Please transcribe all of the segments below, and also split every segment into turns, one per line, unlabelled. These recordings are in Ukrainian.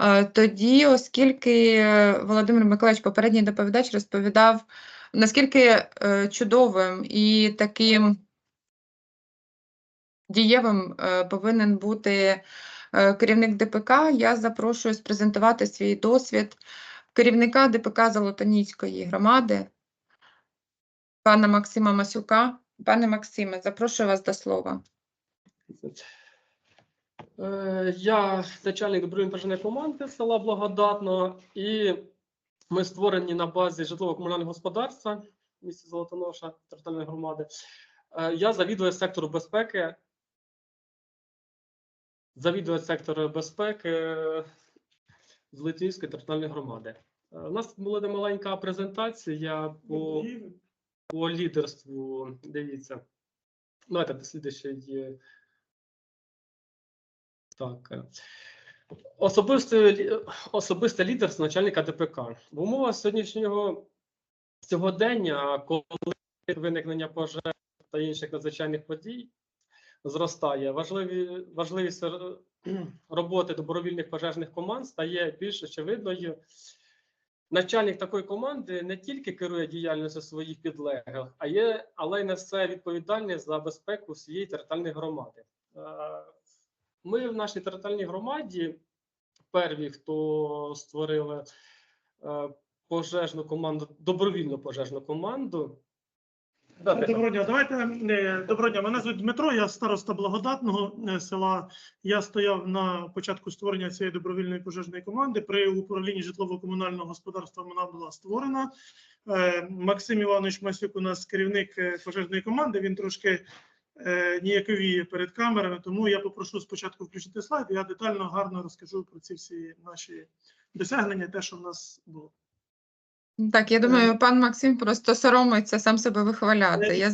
Е, Тоді, оскільки е, Володимир Миколаївич, попередній доповідач, розповідав, наскільки е, чудовим і таким дієвим повинен бути керівник ДПК, я запрошую спрезентувати свій досвід керівника ДПК Золотоніської громади, пана Максима Масюка. Пане Максиме, запрошую вас до слова.
Е, Я начальник добровільної команди села Благодатно, і ми створені на базі житлово-комунального господарства в місті Золотоноша територіальної громади. Е, Я завідую сектору безпеки. Завідую сектору безпеки е, Золотоніської територіальної громади. У нас була маленька презентація по, по лідерству. Дивіться. Давайте до слідчий. Так. е, Особисте, особисте лідерство начальника ДПК. В умовах сьогоднішнього сьогодення, коли виникнення пожеж та інших надзвичайних подій зростає, важливі, важливість е, роботи добровільних пожежних команд стає більш очевидною. Начальник такої команди не тільки керує діяльністю своїх підлеглих, а є, але й несе відповідальність за безпеку всієї територіальної громади. Ми в нашій територіальній громаді перві, хто створили е, пожежну команду, добровільну пожежну команду.
Доброго дня. Давайте е, доброго дня. Мене звуть Дмитро. Я староста благодатного е, села. Я стояв на початку створення цієї добровільної пожежної команди. При управлінні житлово-комунального господарства вона була створена. Максим Іванович Масюк у нас керівник пожежної команди. Він трошки е, ніяковіє перед камерами, тому я попрошу спочатку включити слайд. Я детально гарно розкажу про ці всі наші досягнення, те, що в нас було.
Так, я думаю, пан Максим просто соромиться сам себе вихваляти.
Е,
Я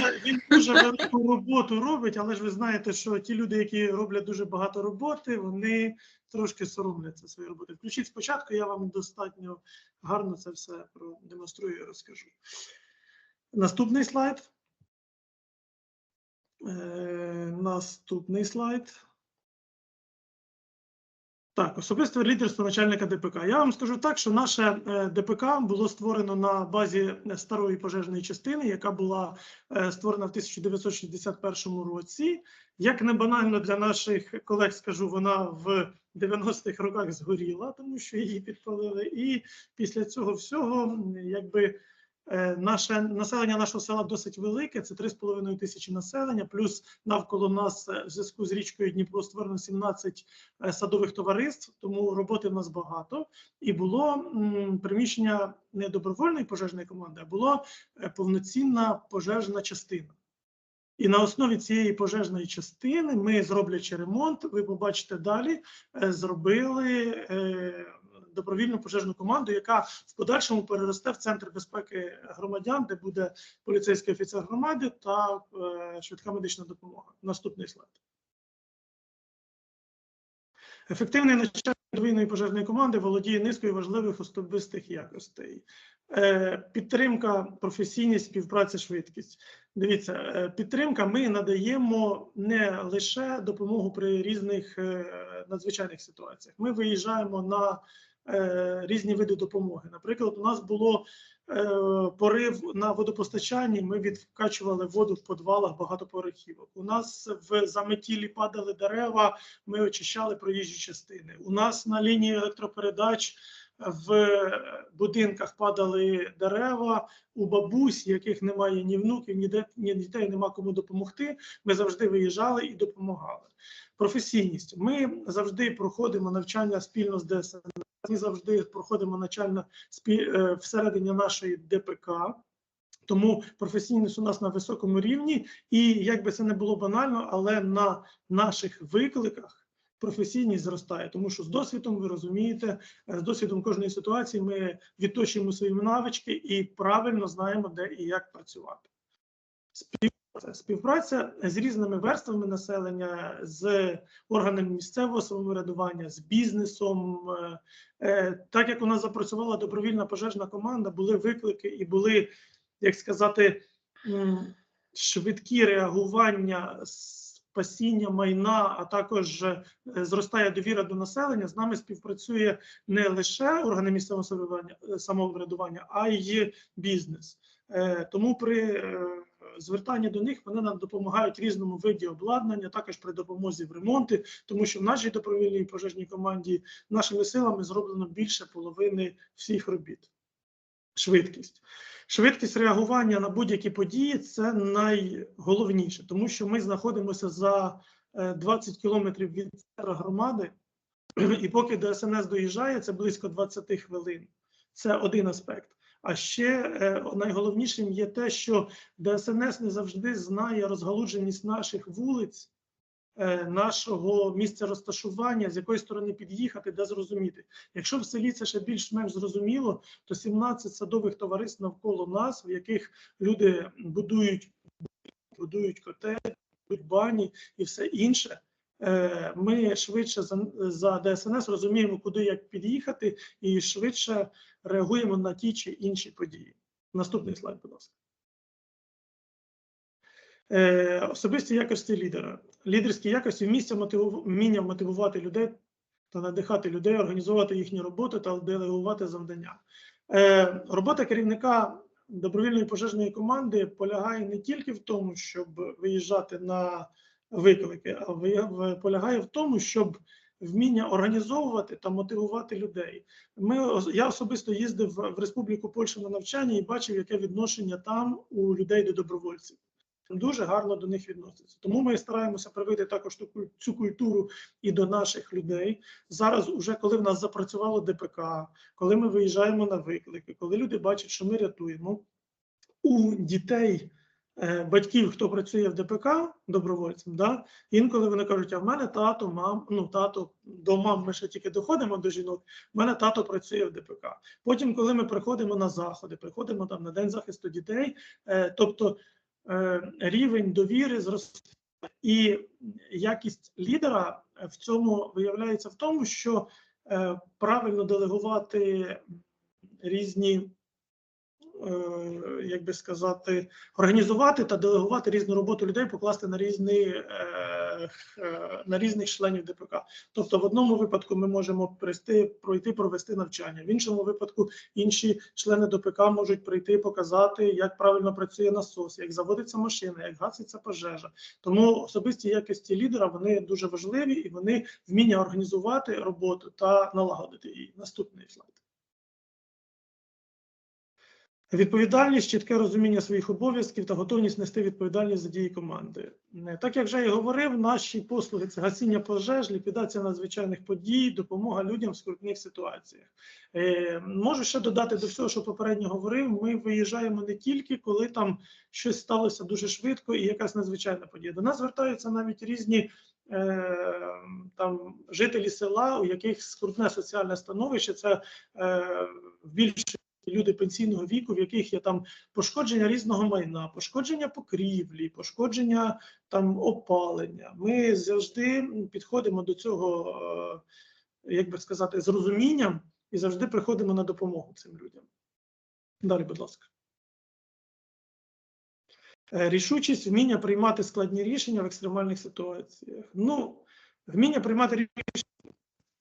Так, він, він дуже велику роботу робить, але ж ви знаєте, що ті люди, які роблять дуже багато роботи, вони трошки соромляться своєї роботи. Включіть спочатку, я вам достатньо гарно це все продемонструю і розкажу. Наступний слайд. Е, наступний слайд. Так, особисте лідерство начальника ДПК. Я вам скажу так, що наше е, ДПК було створено на базі е, старої пожежної частини, яка була створена в 1961 році. Як не банально для наших колег, скажу, вона в 90-х роках згоріла, тому що її підпалили. І після цього всього, якби наше населення нашого села досить велике, це 3,5 тисячі населення, плюс навколо нас е, в зв'язку з річкою Дніпро створено 17 е, садових товариств, тому роботи в нас багато. І було приміщення не добровольної пожежної команди, а було е, повноцінна пожежна частина. І на основі цієї пожежної частини ми, зроблячи ремонт, ви побачите далі, е, зробили е, добровільну пожежну команду, яка в подальшому переросте в центр безпеки громадян, де буде поліцейський офіцер громади та е, швидка медична допомога. Наступний слайд. Ефективний начальник подвійної пожежної команди володіє низкою важливих особистих якостей. Е, Підтримка, професійність, співпраця, швидкість. Дивіться, е, підтримка ми надаємо не лише допомогу при різних надзвичайних ситуаціях. Ми виїжджаємо на е, різні види допомоги. Наприклад, у нас було е, порив на водопостачанні. Ми відкачували воду в подвалах багатоповерхівок. У нас в заметілі падали дерева. Ми очищали проїжджі частини. У нас на лінії електропередач в будинках падали дерева. У бабусь, яких немає ні внуків, ні, дітей, нема кому допомогти. Ми завжди виїжджали і допомагали. Професійність. Ми завжди проходимо навчання спільно з ДСН. Ми завжди проходимо спі- е, всередині нашої ДПК. Тому професійність у нас на високому рівні, і як би це не було банально, але на наших викликах професійність зростає, тому що з досвідом ви розумієте, е, з досвідом кожної ситуації ми відточуємо свої навички і правильно знаємо, де і як працювати. Співпраця, з різними верствами населення, з органами місцевого самоврядування, з бізнесом. Е, Так як у нас запрацювала добровільна пожежна команда, були виклики і були, як сказати, швидкі реагування спасіння майна, а також е, зростає довіра до населення. З нами співпрацює не лише органи місцевого самоврядування, е, а й бізнес. Тому при е, звертанні до них вони нам допомагають різному виді обладнання, також при допомозі в ремонті, тому що в нашій добровільній пожежній команді нашими силами зроблено більше половини всіх робіт. Швидкість. Швидкість реагування на будь-які події це найголовніше, тому що ми знаходимося за е, 20 кілометрів від громади, і поки ДСНС доїжджає, це близько 20 хвилин. Це один аспект. А ще е, найголовнішим є те, що ДСНС не завжди знає розгалудженість наших вулиць, е, нашого місця розташування, з якої сторони під'їхати, де зрозуміти. Якщо в селі це ще більш-менш зрозуміло, то 17 садових товариств навколо нас, в яких люди будують, будують котель, будують бані і все інше. Е, Ми швидше за, ДСНС розуміємо, куди як під'їхати, і швидше реагуємо на ті чи інші події. Наступний слайд, будь ласка. Е, особисті якості лідера. Лідерські якості вміння, мотиву... мотивувати людей та надихати людей, організовувати їхню роботу та делегувати завдання. Е, робота керівника добровільної пожежної команди полягає не тільки в тому, щоб виїжджати на виклики, а полягає в тому, щоб вміння організовувати та мотивувати людей. Ми я особисто їздив в Республіку Польща на навчання і бачив, яке відношення там у людей до добровольців. Дуже гарно до них відносяться. Тому ми стараємося привити також цю культуру і до наших людей. Зараз, уже коли в нас запрацювало ДПК, коли ми виїжджаємо на виклики, коли люди бачать, що ми рятуємо у дітей. Е, Батьків, хто працює в ДПК добровольцем, да, інколи вони кажуть, а в мене тато, мам, ну тато до мам ми ще тільки доходимо до жінок. в мене тато працює в ДПК. Потім, коли ми приходимо на заходи, приходимо там на день захисту дітей, е, тобто е, рівень довіри зростає. І якість лідера в цьому виявляється в тому, що правильно делегувати різні, як би сказати, організувати та делегувати різну роботу людей, покласти на різні, е, е, на різних членів ДПК. Тобто, в одному випадку ми можемо прийти, пройти, провести навчання, в іншому випадку інші члени ДПК можуть прийти, показати, як правильно працює насос, як заводиться машина, як гаситься пожежа. Тому особисті якості лідера вони дуже важливі і вони вміння організувати роботу та налагодити її. Наступний слайд. Відповідальність, чітке розуміння своїх обов'язків та готовність нести відповідальність за дії команди. Е, Так як вже і говорив, наші послуги це гасіння пожеж, ліквідація надзвичайних подій, допомога людям в скрутних ситуаціях. Е, можу ще додати до всього, що попередньо говорив. Ми виїжджаємо не тільки коли там щось сталося дуже швидко і якась надзвичайна подія. До нас звертаються навіть різні е, там жителі села, у яких скрутне соціальне становище. Це е, в люди пенсійного віку, в яких є там пошкодження різного майна, пошкодження покрівлі, пошкодження там опалення. Ми завжди підходимо до цього, е, як би сказати, з розумінням і завжди приходимо на допомогу цим людям. Далі, будь ласка. Е, Рішучість, вміння приймати складні рішення в екстремальних ситуаціях. Ну, вміння приймати рішення,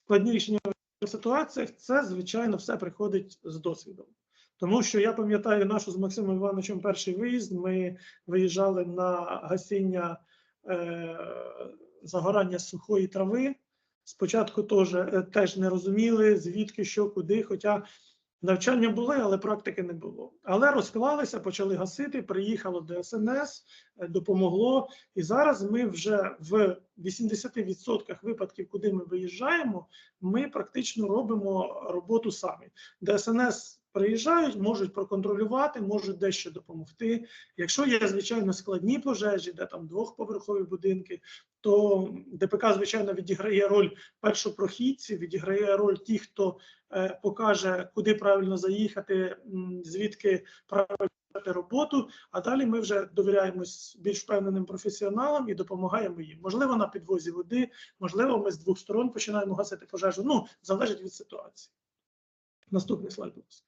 складні рішення в ситуаціях, це, звичайно, все приходить з досвідом. Тому що я пам'ятаю нашу з Максимом Івановичем перший виїзд. Ми виїжджали на гасіння е, загорання сухої трави. Спочатку теж, е, теж не розуміли, звідки, що, куди. Хоча навчання були, але практики не було. Але розклалися, почали гасити. Приїхало ДСНС, СНС, допомогло. І зараз ми вже в 80% випадків, куди ми виїжджаємо, ми практично робимо роботу самі. ДСНС приїжджають, можуть проконтролювати, можуть дещо допомогти. Якщо є звичайно складні пожежі, де там двохповерхові будинки, то ДПК звичайно відіграє роль першопрохідців, відіграє роль тих, хто е, покаже, куди правильно заїхати, звідки правильно роботу. А далі ми вже довіряємось більш впевненим професіоналам і допомагаємо їм. Можливо, на підвозі води, можливо, ми з двох сторон починаємо гасити пожежу. Ну залежить від ситуації. Наступний слайд, будь ласка.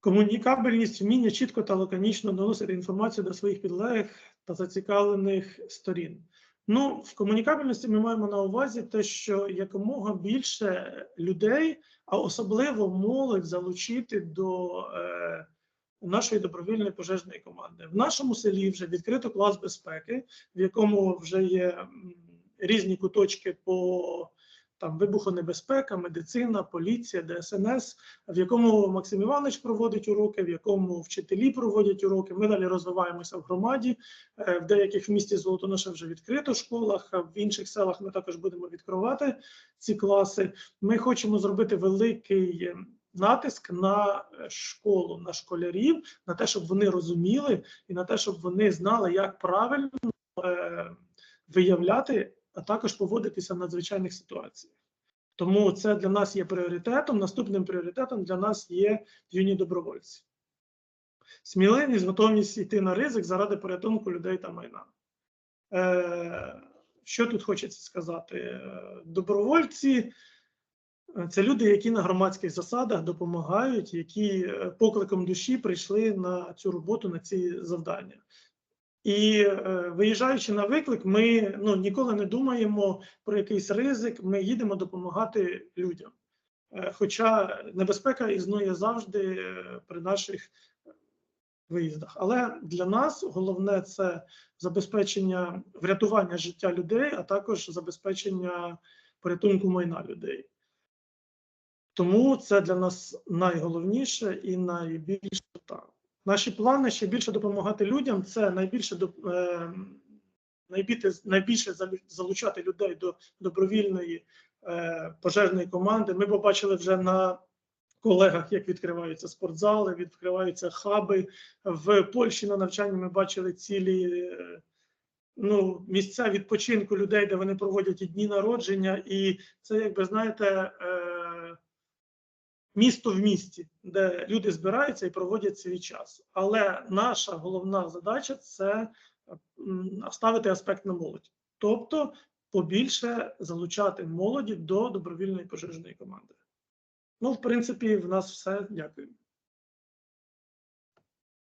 Комунікабельність, вміння чітко та лаконічно доносити інформацію до своїх підлеглих та зацікавлених сторін. Ну, в комунікабельності ми маємо на увазі те, що якомога більше людей, а особливо молодь, залучити до е, нашої добровільної пожежної команди. В нашому селі вже відкрито клас безпеки, в якому вже є різні куточки по там вибухонебезпека, медицина, поліція, ДСНС, в якому Максим Іванович проводить уроки, в якому вчителі проводять уроки. Ми далі розвиваємося в громаді. Е, В деяких в місті Золотоноша вже відкрито в школах, в інших селах ми також будемо відкривати ці класи. Ми хочемо зробити великий е, натиск на е, школу, на школярів, на те, щоб вони розуміли, і на те, щоб вони знали, як правильно виявляти, а також поводитися в надзвичайних ситуаціях. Тому це для нас є пріоритетом. Наступним пріоритетом для нас є юні добровольці. Сміливість, готовність йти на ризик заради порятунку людей та майна. Е, що тут хочеться сказати? Е, Добровольці е, це люди, які на громадських засадах допомагають, які е, покликом душі прийшли на цю роботу, на ці завдання. І е, виїжджаючи на виклик, ми ну, ніколи не думаємо про якийсь ризик, ми їдемо допомагати людям. Е, Хоча небезпека існує завжди е, при наших виїздах. Але для нас головне це забезпечення врятування життя людей, а також забезпечення порятунку майна людей. Тому це для нас найголовніше і найбільше так. Наші плани ще більше допомагати людям. Це найбільше е, найбільше, найбільше залучати людей до добровільної е, пожежної команди. Ми побачили вже на колегах, як відкриваються спортзали, відкриваються хаби. В Польщі на навчанні ми бачили цілі е, ну, місця відпочинку людей, де вони проводять і дні народження, і це, якби знаєте, місто в місті, де люди збираються і проводять свій час. Але наша головна задача це ставити аспект на молодь, тобто побільше залучати молоді до добровільної пожежної команди. Ну, в принципі, в нас все. Дякую.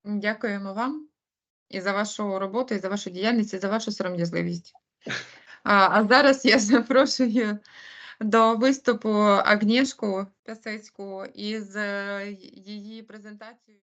Дякуємо вам і за вашу роботу, і за вашу діяльність, і за вашу сором'язливість. А, а зараз я запрошую до виступу Агнішку Пясецьку із е, її презентацією.